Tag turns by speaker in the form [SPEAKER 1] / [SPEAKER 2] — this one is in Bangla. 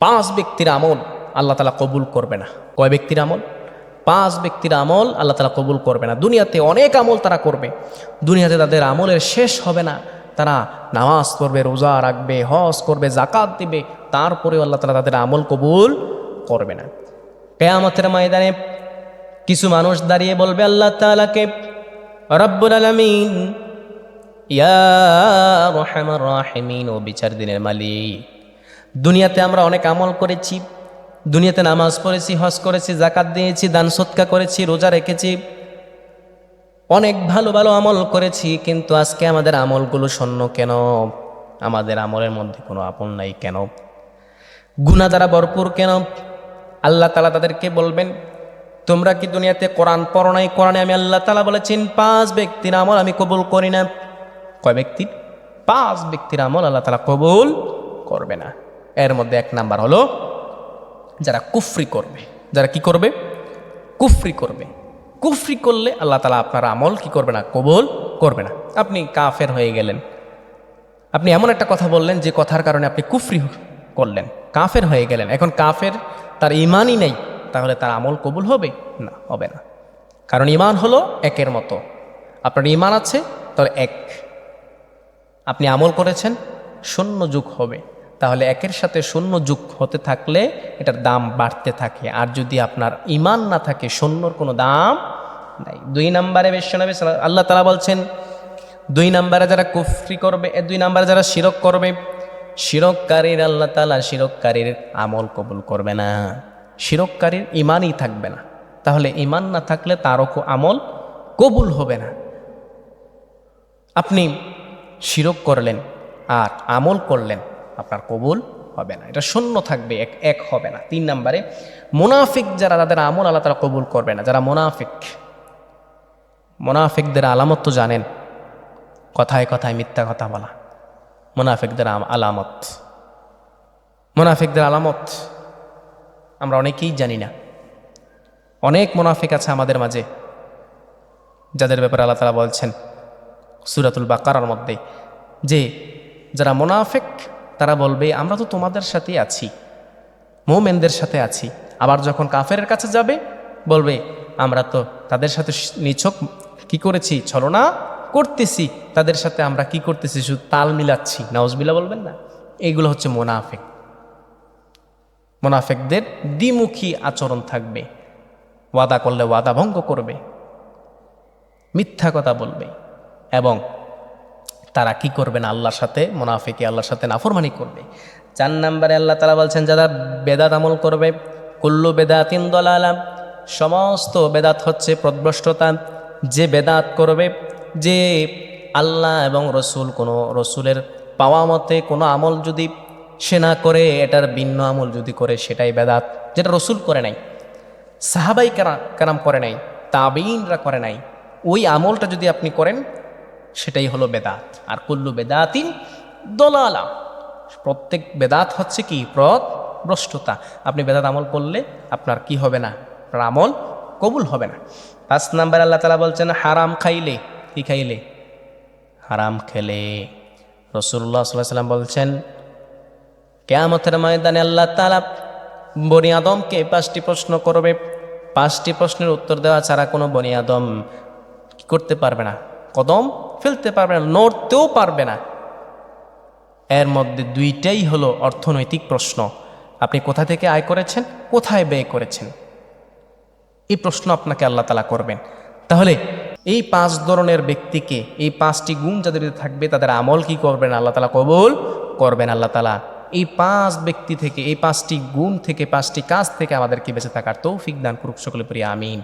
[SPEAKER 1] পাঁচ ব্যক্তির আমল আল্লাহ তালা কবুল করবে না। কয় ব্যক্তির আমল? পাঁচ ব্যক্তির আমল আল্লাহ তালা কবুল করবে না। দুনিয়াতে অনেক আমল তারা করবে। দুনিয়াতে তাদের আমলের শেষ হবে না। তারা নামাজ পড়বে, রোজা রাখবে, হজ করবে জাকাত দিবে, তারপরেও আল্লাহ তালা তাদের আমল কবুল করবে না। কেয়ামতের ময়দানে কিছু মানুষ দাঁড়িয়ে বলবে, আল্লাহ তালাকে রব্বুল আলমিন, ইয়া রহমান রাহিমিন, ও বিচার দিনের মালিক দুনিয়াতে আমরা অনেক আমল করেছি, দুনিয়াতে নামাজ পড়েছি, হজ করেছি জাকাত দিয়েছি, দান সৎকা করেছি, রোজা রেখেছি, অনেক ভালো ভালো আমল করেছি, কিন্তু আজকে আমাদের আমলগুলো শূন্য কেন? আমাদের আমলের মধ্যে কোনো আপন নাই কেন? গুণা দ্বারা ভরপুর কেন? আল্লাহ তালা তাদেরকে বলবেন, তোমরা কি দুনিয়াতে কোরআন পড়ো নাই? কোরআনে আমি আল্লাহ তালা বলেছেন, পাঁচ ব্যক্তির আমল আমি কবুল করি না। কয় ব্যক্তির পাঁচ ব্যক্তির আমল আল্লাহ তালা কবুল করবে না। এর মধ্যে এক নাম্বার হলো যারা কুফরি করবে। যারা কি করবে? কুফরি করবে। কুফরি করলে আল্লাহ তালা আপনার আমল কি করবে না? কবুল করবে না। আপনি কাফের হয়ে গেলেন। আপনি এমন একটা কথা বললেন যে কথার কারণে আপনি কুফরি করলেন। কাফের হয়ে গেলেন। এখন কাফের তার ইমানই নেই, তাহলে তার আমল কবুল হবে? না হবে না। কারণ ইমান হলো একের মতো। আপনার ইমান আছে তাহলে এক। আপনি আমল করেছেন, শূন্য যুগ হবে। তাহলে একের সাথে শূন্য যুগ হতে থাকলে এটার দাম বাড়তে থাকে। আর যদি আপনার ইমান না থাকে, শূন্যর কোনো দাম নাই। দুই নম্বরে বিশ্বনবী আল্লাহ তালা বলছেন, দুই নম্বরে যারা কুফরি করবে দুই নম্বরে যারা শিরক করবে, শিরককারীর আল্লাহ তালা শিরককারীর আমল কবুল করবে না। শিরককারীর ইমানই থাকবে না। তাহলে ইমান না থাকলে তারও আমল কবুল হবে না। আপনি শিরক করলেন, আর আমল করলেন আপনার কবুল হবে না। এটা শূন্য থাকবে, এক এক হবে না। তিন নম্বরে, মোনাফিক যারা, তাদের আমল আল্লাহ তারা কবুল করবে না। যারা মোনাফিক, মোনাফিকদের আলামত তো জানেন, কথায় কথায় মিথ্যা কথা বলা। মোনাফিকদের আলামত। মোনাফিকদের আলামত আমরা অনেকেই জানি না। অনেক মোনাফিক আছে আমাদের মাঝে, যাদের ব্যাপারে আল্লাহ তালা বলছেন সুরাতুল বাকারার মধ্যে যে যারা মোনাফেক তারা বলবে, আমরা তো তোমাদের সাথেই আছি। মোমেনদের সাথে আছি। আবার যখন কাফের কাছে যাবে, বলবে, আমরা তো তাদের সাথে নিছক। কি করেছি? ছলনা করতেছি। তাদের সাথে আমরা কি করতেছি? শুধু তাল মিলাচ্ছি। নাউজবিলা বলবেন না। এইগুলো হচ্ছে মোনাফেক। মোনাফেকদের দ্বিমুখী আচরণ থাকবে। ওয়াদা করলে ওয়াদা ভঙ্গ করবে। মিথ্যা কথা বলবে। এবং তারা কি করবে না আল্লাহর সাথে? মোনাফিকে আল্লাহর সাথে নাফরমানি করবে। চার নম্বরে আল্লাহ তালা বলছেন, যারা বেদাত আমল করবে, কুল্লু বেদাতিন দলালাম সমস্ত বেদাত হচ্ছে প্রদ্রষ্টতা যে বেদাত করবে, যে আল্লাহ এবং রসুল, কোনো রসুলের পাওয়া মতে কোনো আমল যদি সে না করে, এটার ভিন্ন আমল যদি করে, সেটাই বেদাত, যেটা রসুল করে নাই, সাহাবাই কারা, কারাম করে নাই তাবিনরা করে নাই, ওই আমলটা যদি আপনি করেন সেটাই হলো বেদাত। আর কুল্লু বেদাতিন দলালা। প্রত্যেক বেদাত হচ্ছে কি? প্রদ ভ্রষ্টতা। আপনি বেদাত আমল করলে আপনার কি হবে না? আপনার আমল কবুল হবে না। পাঁচ নাম্বার আল্লাহ তালা বলছেন, হারাম খাইলে, কি খাইলে? হারাম খেলে। রসুল্লাহ সাল্লাহ সাল্লাম বলছেন, কেয়ামতের ময়দানে আল্লাহ তালা বনি আদমকে পাঁচটি প্রশ্ন করবে। পাঁচটি প্রশ্নের উত্তর দেওয়া ছাড়া কোনো বনি আদম করতে পারবে না? কদম ফেলতে পারবে না, নড়তেও পারবে না। এর মধ্যে দুইটাই হলো অর্থনৈতিক প্রশ্ন। আপনি কোথা থেকে আয় করেছেন? কোথায় ব্যয় করেছেন? এই প্রশ্ন আপনাকে আল্লাহ তালা করবেন। তাহলে এই পাঁচ ধরনের ব্যক্তিকে, এই পাঁচটি গুণ যাদের থাকবে, তাদের আমল কি করবেন? আল্লাহ তালা কবুল করবেন আল্লাহ তালা। এই পাঁচ ব্যক্তি থেকে, এই পাঁচটি গুণ থেকে, পাঁচটি কাজ থেকে আমাদেরকে বেঁচে থাকার তৌফিক দান করুক সকলে প্রিয় আমিন।